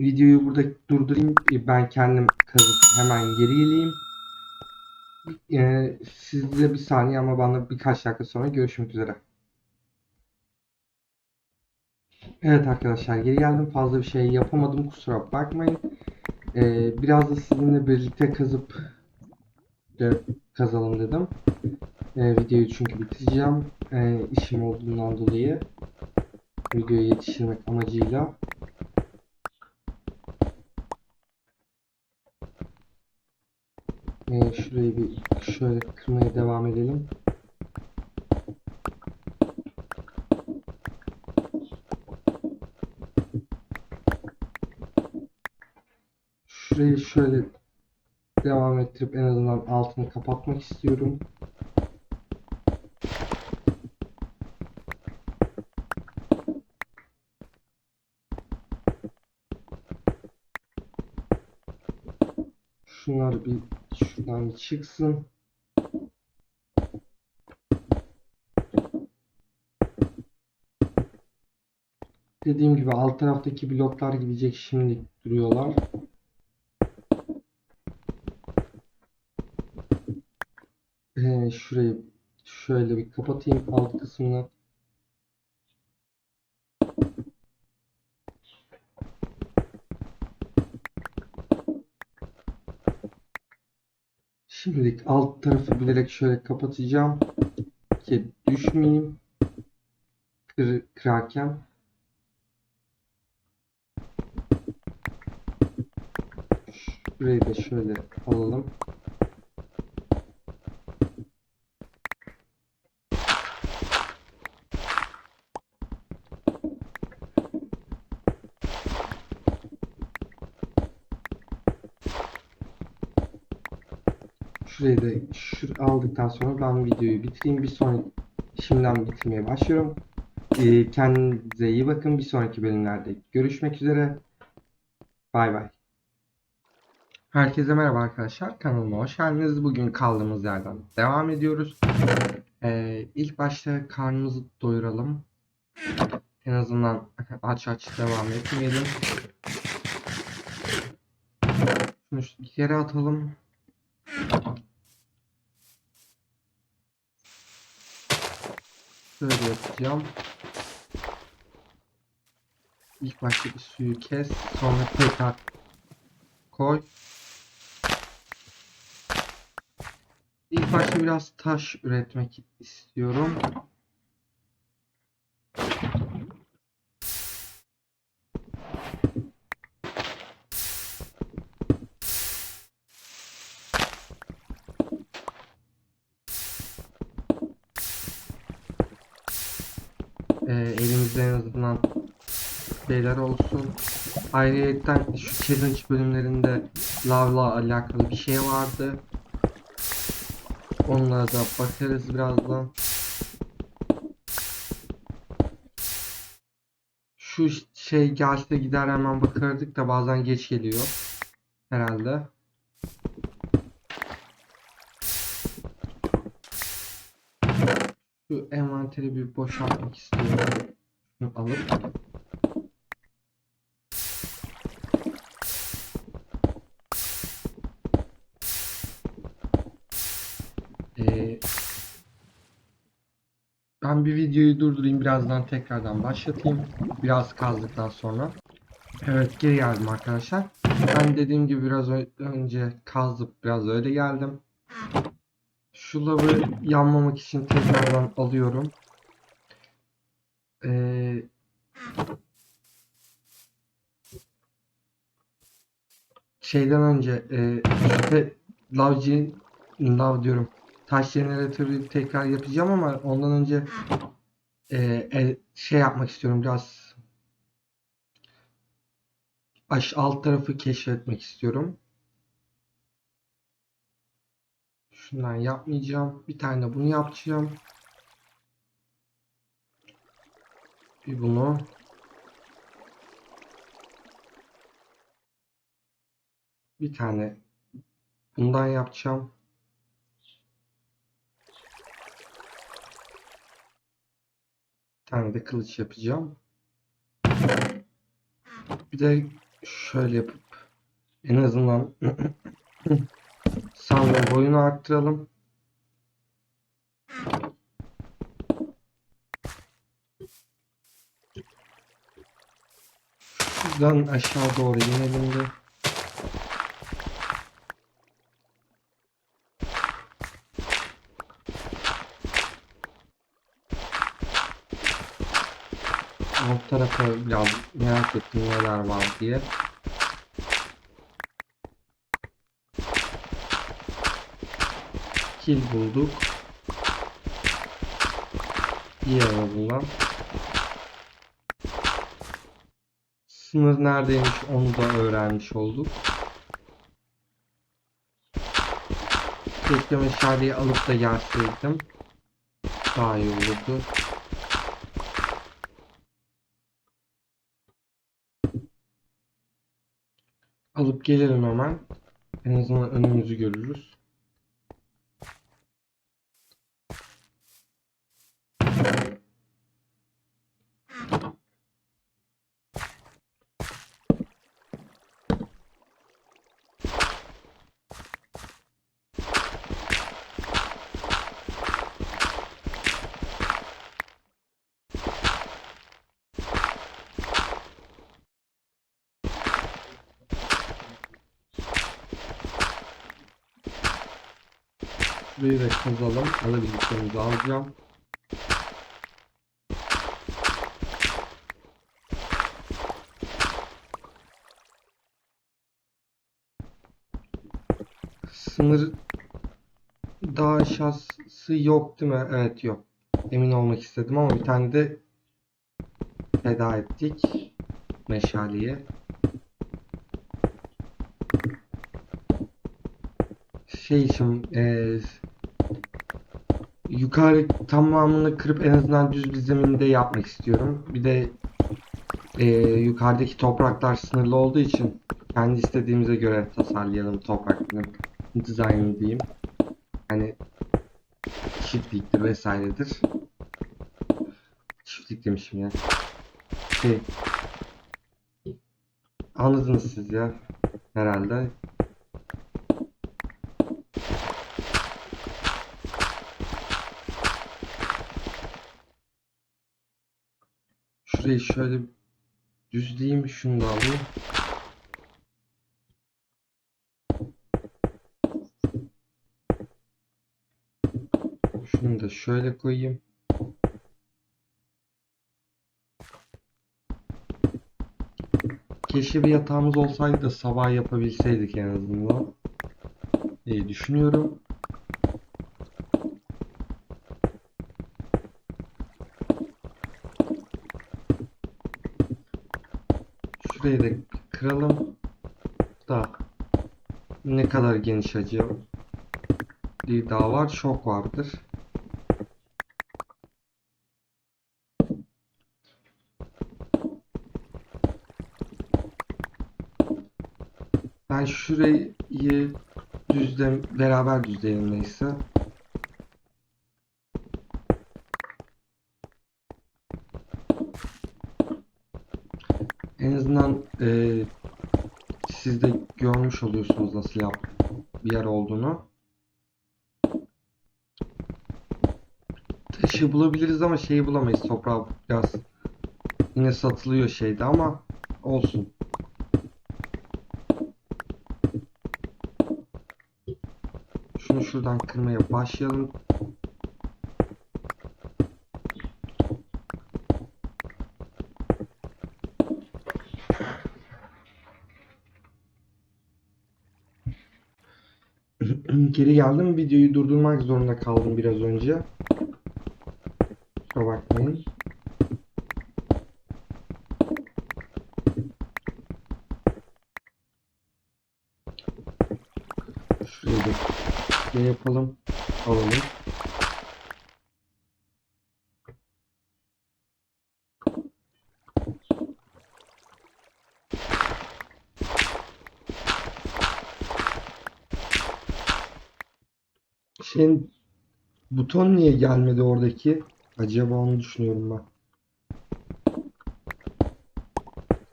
videoyu burada durdurayım. E, Ben kendim kazıp hemen geri geleyim. Ee, sizde bir saniye ama bana birkaç dakika sonra görüşmek üzere. Evet arkadaşlar geri geldim. Fazla bir şey yapamadım. Kusura bakmayın. Ee, biraz da sizinle birlikte kazıp de kazalım dedim. Ee, videoyu çünkü bitireceğim. Ee, işim olduğundan dolayı. Videoya yetiştirmek amacıyla. Ee, şurayı bir şöyle kırmaya devam edelim. Şurayı şöyle devam ettirip en azından altını kapatmak istiyorum. Şunlar bir şuradan çıksın. Dediğim gibi alt taraftaki bloklar gidecek şimdi duruyorlar. Ee, şurayı şöyle bir kapatayım alt kısmını. Şimdilik alt tarafı bilerek şöyle kapatacağım ki düşmeyeyim kır, kırarken. Şurayı da şöyle alalım. Şurayı da şur aldıktan sonra ben videoyu bitireyim. Bir sonraki şimdiden bitirmeye başlıyorum. Ee, kendinize iyi bakın. Bir sonraki bölümlerde görüşmek üzere. Bay bay. Herkese merhaba arkadaşlar. Kanalıma hoş geldiniz. Bugün kaldığımız yerden devam ediyoruz. Ee, ilk başta karnımızı doyuralım. En azından aç aç devam etmeyelim. Şunu yere atalım. Şöyle yapacağım. İlk başta bir suyu kes. Sonra tekrar koy. İlk başta biraz taş üretmek istiyorum. Ee, elimizde en azından şeyler olsun. Ayrıca şu challenge bölümlerinde lavla alakalı bir şey vardı. Onlara da bakarız birazdan. Şu şey gelse gider hemen bakardık da bazen geç geliyor. Herhalde. Şu envanteri bir boşaltmak istiyorum. Şunu alıp. Ee, ben bir videoyu durdurayım. Birazdan tekrardan başlatayım. Biraz kazdıktan sonra. Evet geri geldim arkadaşlar. Ben dediğim gibi biraz önce kazdıp biraz öyle geldim. Şu lavı yanmamak için tekrardan alıyorum. Ee, şeyden önce e, işte lav diyorum. Taş jeneratörü tekrar yapacağım ama ondan önce e, e, şey yapmak istiyorum biraz aş alt tarafı keşfetmek istiyorum. Şundan yapmayacağım. Bir tane bunu yapacağım. Bir bunu. Bir tane bundan yapacağım. Bir tane de kılıç yapacağım. Bir de şöyle yapıp en azından sandığın boyunu arttıralım. Şuradan aşağı doğru inelim de. Alt tarafa biraz merak ettim neler var diye. Kil bulduk. İyi aradılar. Sınır neredeymiş onu da öğrenmiş olduk. Keşke meşaleyi alıp da gelseydim. Daha iyi olurdu. Alıp gelelim hemen. En azından önümüzü görürüz. Şurayı da kazalım. Alabildiklerimizi alacağım. Sınır daha aşağısı yok değil mi? Evet yok. Emin olmak istedim ama bir tane de feda ettik. Meşaleye. Şey için eee yukarı tamamını kırıp en azından düz bir zeminde yapmak istiyorum. Bir de eee, yukarıdaki topraklar sınırlı olduğu için kendi istediğimize göre tasarlayalım toprakların dizaynını diyeyim. Hani çiftliktir vesairedir. Çiftlik demişim ya. Şey, anladınız siz ya herhalde. Şurayı şöyle düzleyeyim şunu da alayım. Şunu da şöyle koyayım. Keşke bir yatağımız olsaydı da sabah yapabilseydik en azından. İyi düşünüyorum. Şurayı da kıralım. Da ne kadar geniş acaba? Bir daha var, şok vardır. Ben şurayı düzle beraber düzleyelim neyse. En azından eee siz de görmüş oluyorsunuz nasıl yap bir yer olduğunu. Taşı bulabiliriz ama şeyi bulamayız. Toprağı biraz yine satılıyor şeyde ama olsun. Şunu şuradan kırmaya başlayalım. Geri geldim. Videoyu durdurmak zorunda kaldım biraz önce. Kusura bakmayın. Şurayı da şey yapalım. Alalım. Şeyin buton niye gelmedi oradaki? Acaba onu düşünüyorum ben.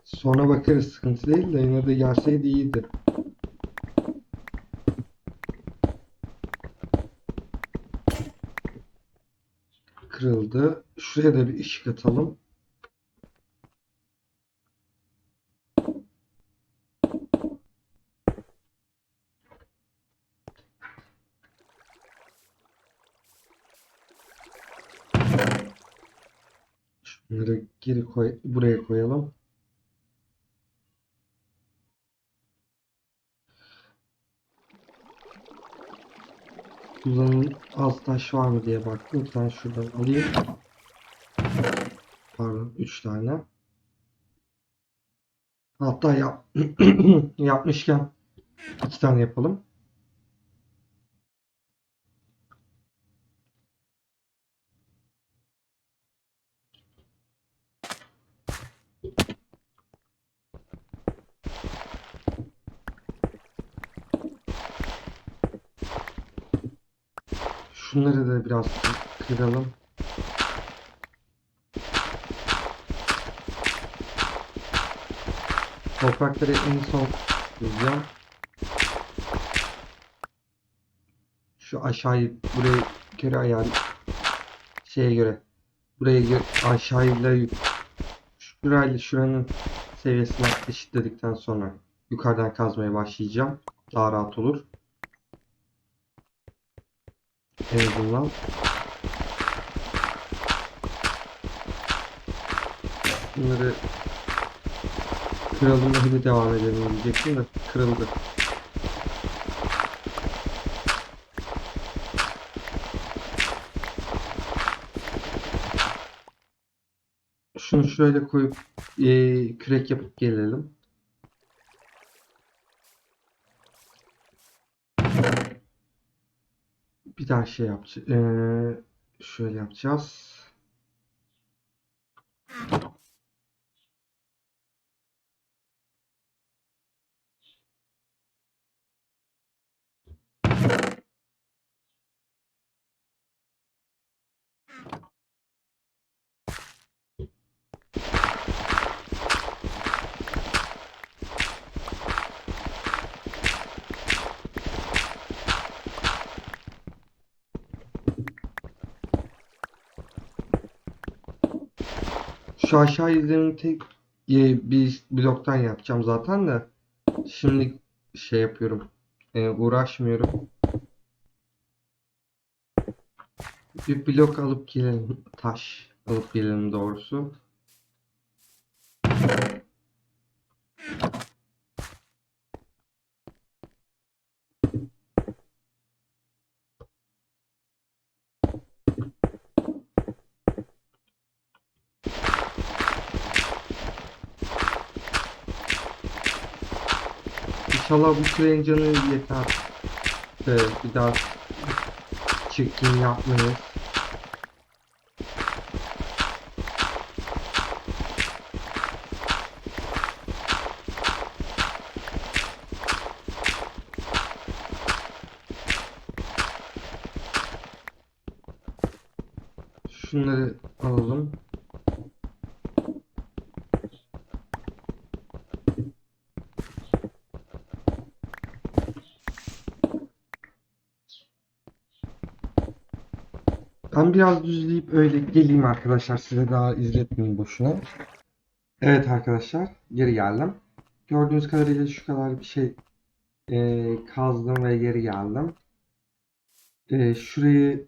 Sonra bakarız sıkıntı değil de yine de gelseydi iyiydi. Kırıldı. Şuraya da bir ışık atalım. Şunları geri koy, buraya koyalım. Kullanım az taş var mı diye baktım. Bir tane şuradan alayım. Pardon, 3 tane. Hatta yap yapmışken iki tane yapalım. Şunları da biraz kıralım. Toprakları en son yazacağım. Şu aşağıyı buraya göre ayar şeye göre buraya göre aşağıyla şurayla şuranın seviyesini eşitledikten sonra yukarıdan kazmaya başlayacağım. Daha rahat olur. Azından. Bunları kıralım da hadi devam edelim diyecektim de kırıldı. Şunu şöyle koyup eee, kürek yapıp gelelim. Bir daha şey yapacağız. Eee, şöyle yapacağız. Şu aşağı izlemini tek e, bir bloktan yapacağım zaten de. Şimdi şey yapıyorum. e, uğraşmıyorum. Bir blok alıp gelelim. Taş alıp gelelim doğrusu. İnşallah bu sürenin canı yeter. Ee, bir daha çekim yapmayız. Şunları alalım. Ben biraz düzleyip öyle geleyim arkadaşlar. Size daha izletmeyeyim boşuna. Evet arkadaşlar. Geri geldim. Gördüğünüz kadarıyla şu kadar bir şey e, kazdım ve geri geldim. E, şurayı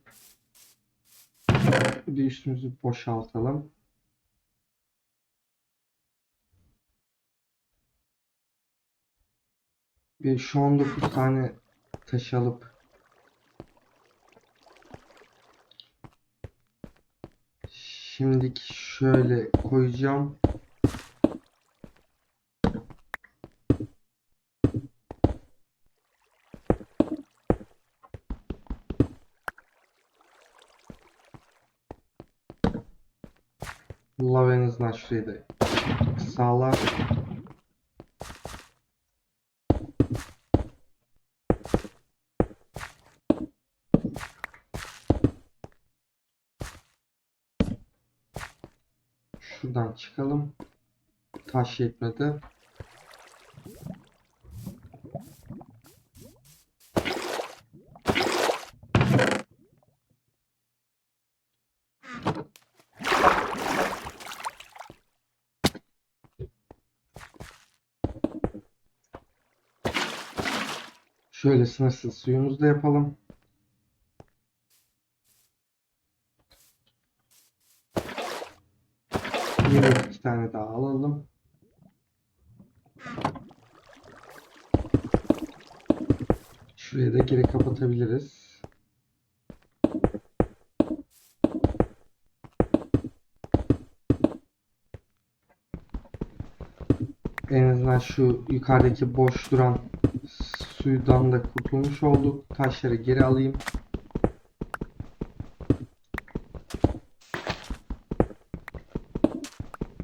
bir üstümüzü boşaltalım. Bir şu 19 tane taş alıp Şimdiki şöyle koyacağım. Love en azından şurayı sağlar. Şuradan çıkalım. taş yetmedi. Şöyle sınırsız suyumuzu da yapalım. Yine iki tane daha alalım. Şuraya da geri kapatabiliriz. En azından şu yukarıdaki boş duran suydan da kurtulmuş olduk. Taşları geri alayım.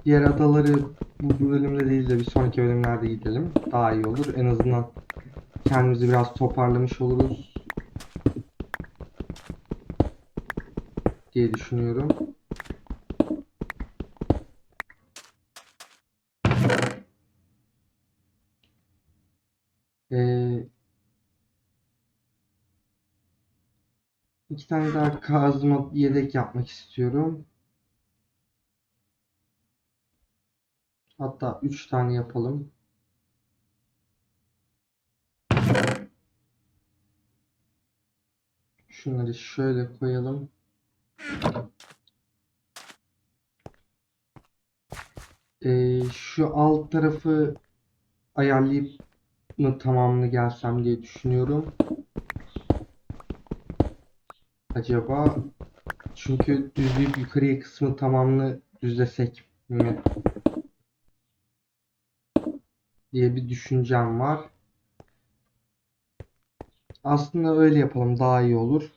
Diğer adaları bu bölümde değil de bir sonraki bölümlerde gidelim. Daha iyi olur. En azından kendimizi biraz toparlamış oluruz diye düşünüyorum. Ee, iki tane daha kazma yedek yapmak istiyorum. Hatta üç tane yapalım. Şunları şöyle koyalım. Ee, şu alt tarafı ayarlayıp mı tamamını gelsem diye düşünüyorum. Acaba çünkü düzleyip yukarıya kısmı tamamını düzlesek mi diye bir düşüncem var. Aslında öyle yapalım daha iyi olur.